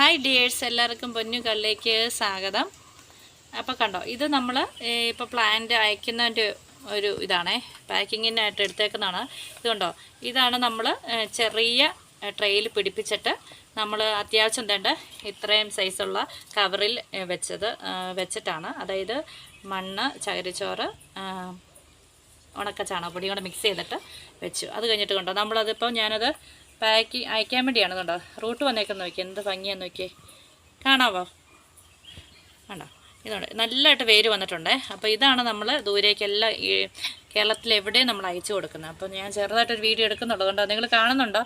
Hi dears എല്ലാവർക്കും പൊന്നുകളിലേക്ക് സ്വാഗതം. അപ്പോൾ കണ്ടോ ഇത് നമ്മൾ ഇപ്പോൾ പ്ലാന്റ് അയക്കുന്നതിന്റെ ഒരു ഇതാണേ. പാക്കിങ്ങിനായിട്ട് എടുത്തേക്കുന്നതാണ്. ഇതുണ്ടോ ഇതാണ് നമ്മൾ ചെറിയ ട്രെയിൽ പിടിപ്പിച്ചിട്ട് നമ്മൾ അത്യാവശ്യം തേണ്ട ഇത്രയും സൈസുള്ള കവറിൽ വെച്ചത് വെച്ചിട്ടാണ്. അതായത് മണ്ണ് ചകരിച്ചോറ് ഉണക്ക ചാണകപ്പൊടിയും കൂടെ മിക്സ് ചെയ്തിട്ട് വെച്ചു. അത് കഴിഞ്ഞിട്ട് കണ്ടോ നമ്മളതിപ്പോൾ ഞാനത് പാക്ക് അയക്കാൻ വേണ്ടിയാണ് കണ്ടോ റൂട്ട് വന്നേക്കെന്ന് നോക്കി എന്ത് ഭംഗിയാന്ന് നോക്കിയേ. കാണാവോ? കണ്ടോ? ഇതുണ്ട്. നല്ലതായിട്ട് വേര് വന്നിട്ടുണ്ട്. അപ്പോൾ ഇതാണ് നമ്മൾ ദൂരേക്കെല്ലാം ഈ കേരളത്തിൽ എവിടെയും നമ്മൾ അയച്ചു കൊടുക്കുന്നത്. അപ്പോൾ ഞാൻ ചെറുതായിട്ടൊരു വീഡിയോ എടുക്കുന്നുള്ളൂ. കണ്ടോ? നിങ്ങൾ കാണുന്നുണ്ടോ?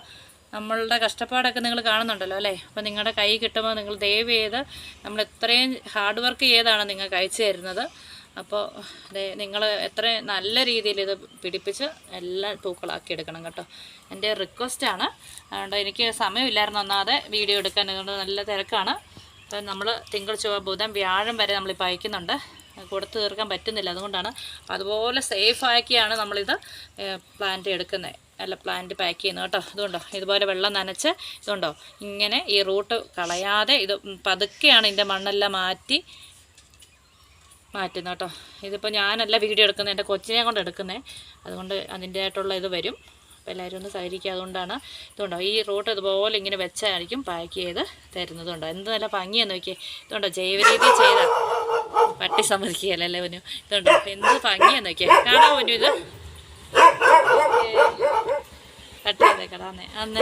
നമ്മളുടെ കഷ്ടപ്പാടൊക്കെ നിങ്ങൾ കാണുന്നുണ്ടല്ലോ അല്ലേ? അപ്പോൾ നിങ്ങളുടെ കൈ കിട്ടുമ്പോൾ നിങ്ങൾ ദയവ് ചെയ്ത് നമ്മൾ എത്രയും ഹാർഡ് വർക്ക് ചെയ്താണ് നിങ്ങൾക്ക് അയച്ചു തരുന്നത്. അപ്പോൾ നിങ്ങൾ എത്ര നല്ല രീതിയിൽ ഇത് പിടിപ്പിച്ച് എല്ലാം പൂക്കളാക്കി എടുക്കണം കേട്ടോ. എന്റെ റിക്വസ്റ്റാണ്. അതുകൊണ്ട് എനിക്ക് സമയമില്ലായിരുന്നു ഒന്നാതെ വീഡിയോ എടുക്കാൻ. അതുകൊണ്ട് നല്ല തിരക്കാണ്. അപ്പം നമ്മൾ തിങ്കൾ ചൊവ്വ ബുധൻ വ്യാഴം വരെ നമ്മളിപ്പോൾ അയക്കുന്നുണ്ട്. കൊടുത്തു തീർക്കാൻ പറ്റുന്നില്ല. അതുകൊണ്ടാണ് അതുപോലെ സേഫ് ആക്കിയാണ് നമ്മളിത് പ്ലാന്റ് എടുക്കുന്നത് അല്ല പ്ലാന്റ് പാക്ക് ചെയ്യുന്നത് കേട്ടോ. ഇതുണ്ടോ? ഇതുപോലെ വെള്ളം നനച്ച് ഇതുണ്ടോ? ഇങ്ങനെ ഈ റൂട്ട് കളയാതെ ഇത് പതുക്കെയാണ് ഇതിന്റെ മണ്ണെല്ലാം മാറ്റി മാറ്റുന്നത് കേട്ടോ. ഇതിപ്പോൾ ഞാനല്ല വീഡിയോ എടുക്കുന്നത് എന്റെ കൊച്ചിനെ കൊണ്ട് എടുക്കുന്നത് അതുകൊണ്ട് അതിന്റെതായിട്ടുള്ള ഇത് വരും. അപ്പോൾ എല്ലാവരും ഒന്ന് സഹകരിക്കുക. അതുകൊണ്ടാണ് ഇതുകൊണ്ടോ ഈ റൂട്ട് ഇതുപോലെ ഇങ്ങനെ വെച്ചായിരിക്കും പാക്ക് ചെയ്ത് തരുന്നതുണ്ടോ എന്ത് നല്ല ഭംഗിയാന്ന് നോക്കിയേ. ഇതുകൊണ്ടോ ജൈവരീതി ചെയ്ത പട്ടി സമ്മതിക്കുകയല്ലേ പൊന്നു? ഇതുണ്ടോ എന്ത് ഭംഗിയാന്ന് നോക്കിയേ. കാണാൻ പൊന്നു ഇത്? കട്ട് ചെയ്തേക്കടാന്നേ അന്നേ.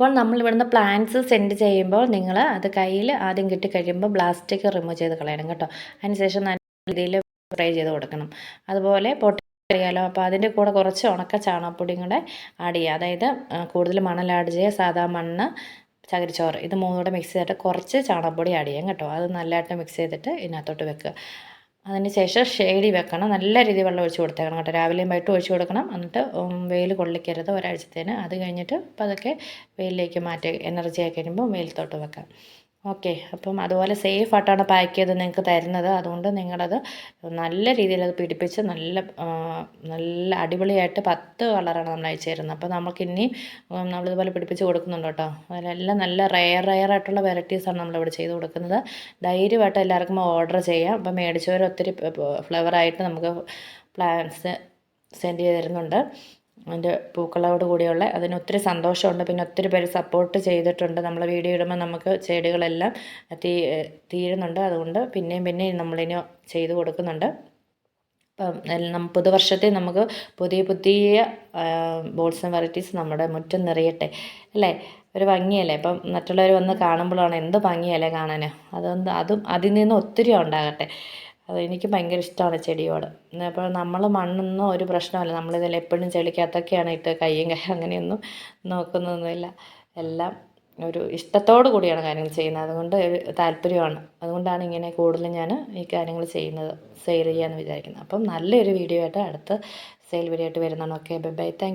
അപ്പോൾ നമ്മൾ ഇവിടുന്ന് പ്ലാന്റ്സ് സെൻഡ് ചെയ്യുമ്പോൾ നിങ്ങൾ അത് കയ്യിൽ ആദ്യം കിട്ടി കഴിയുമ്പോൾ പ്ലാസ്റ്റിക് റിമൂവ് ചെയ്ത് കളയണം കേട്ടോ. അതിനുശേഷം നല്ല രീതിയിൽ സ്പ്രേ ചെയ്ത് കൊടുക്കണം. അതുപോലെ പൊട്ടി അറിയാലോ അപ്പോൾ അതിന്റെ കൂടെ കുറച്ച് ഉണക്ക ചാണകപ്പൊടിയും കൂടെ ആഡ് ചെയ്യുക. അതായത് കൂടുതൽ മണൽ ആഡ് ചെയ്യുക. സാധാ മണ്ണ് ചകിരിച്ചോറ്. ഇത് മൂന്നും കൂടെ മിക്സ് ചെയ്തിട്ട് കുറച്ച് ചാണകപ്പൊടി ആഡ് ചെയ്യാം കേട്ടോ. അത് നല്ലതായിട്ട് മിക്സ് ചെയ്തിട്ട് ഇതിനകത്തോട്ട് വെക്കുക. അതിന് ശേഷം ഷെയ്ഡി വെക്കണം. നല്ല രീതിയിൽ വെള്ളം ഒഴിച്ച് കൊടുത്തേക്കണം കേട്ടോ. രാവിലെയും വൈകിട്ട് ഒഴിച്ച് കൊടുക്കണം. എന്നിട്ട് വെയിൽ കൊള്ളിക്കരുത് ഒരാഴ്ചത്തേന്. അത് കഴിഞ്ഞിട്ട് പതുക്കെ വെയിലിലേക്ക് മാറ്റി എനർജി ആക്കി കഴിയുമ്പോൾ വെയിലത്തോട്ട് വെക്കാം. ഓക്കെ. അപ്പം അതുപോലെ സേഫ് ആയിട്ടാണ് പാക്ക് ചെയ്ത് നിങ്ങൾക്ക് തരുന്നത്. അതുകൊണ്ട് നിങ്ങളത് നല്ല രീതിയിൽ അത് പിടിപ്പിച്ച് നല്ല നല്ല അടിപൊളിയായിട്ട് പത്ത് കളറാണ് നമ്മൾ അയച്ചു തരുന്നത്. അപ്പോൾ നമുക്ക് ഇനി നമ്മളിതുപോലെ പിടിപ്പിച്ച് കൊടുക്കുന്നുണ്ട് കേട്ടോ. അതിലെല്ലാം നല്ല റെയർ റെയർ ആയിട്ടുള്ള വെറൈറ്റീസാണ് നമ്മളിവിടെ ചെയ്ത് കൊടുക്കുന്നത്. ധൈര്യമായിട്ട് എല്ലാവർക്കും ഓർഡർ ചെയ്യാം. അപ്പോൾ മേടിച്ചവർ ഒത്തിരി ഫ്ലവറായിട്ട് നമുക്ക് പ്ലാൻസ് സെൻഡ് ചെയ്ത് തരുന്നുണ്ട്. അതിന്റെ പൂക്കളോട് കൂടിയുള്ള അതിന് ഒത്തിരി സന്തോഷമുണ്ട്. പിന്നെ ഒത്തിരി പേര് സപ്പോർട്ട് ചെയ്തിട്ടുണ്ട്. നമ്മൾ വീഡിയോ ഇടുമ്പോൾ നമുക്ക് ചെടികളെല്ലാം തീ തീരുന്നുണ്ട്. അതുകൊണ്ട് പിന്നെയും പിന്നെയും നമ്മളിനി ചെയ്തു കൊടുക്കുന്നുണ്ട്. അപ്പം പുതുവർഷത്തെ നമുക്ക് പുതിയ പുതിയ ബോൾസ് വെറൈറ്റീസ് നമ്മുടെ മുറ്റം നിറയട്ടെ. അല്ലേ? ഒരു ഭംഗിയല്ലേ? ഇപ്പം മറ്റുള്ളവർ വന്ന് കാണുമ്പോഴാണ് എന്ത് ഭംഗിയല്ലേ കാണാൻ അതൊന്ന് അതും അതിൽ നിന്ന് ഒത്തിരി ഉണ്ടാകട്ടെ അത് എനിക്ക് ഭയങ്കര ഇഷ്ടമാണ് ചെടിയോട്. അപ്പോൾ നമ്മൾ മണ്ണൊന്നും ഒരു പ്രശ്നമല്ല. നമ്മളിതിൽ എപ്പോഴും ചെളിക്കകത്തൊക്കെയാണ് ഇട്ട് കയ്യും കൈ അങ്ങനെയൊന്നും നോക്കുന്നൊന്നുമില്ല. എല്ലാം ഒരു ഇഷ്ടത്തോടു കൂടിയാണ് കാര്യങ്ങൾ ചെയ്യുന്നത്. അതുകൊണ്ട് താല്പര്യമാണ്. അതുകൊണ്ടാണ് ഇങ്ങനെ കൂടുതലും ഞാൻ ഈ കാര്യങ്ങൾ ചെയ്യുന്നത്. സെയിൽ ചെയ്യാമെന്ന് വിചാരിക്കുന്നത്. അപ്പം നല്ലൊരു വീഡിയോ ആയിട്ട് അടുത്ത സെയിൽ വീഡിയോ ആയിട്ട് വരുന്നതാണ്. Okay bye bye thank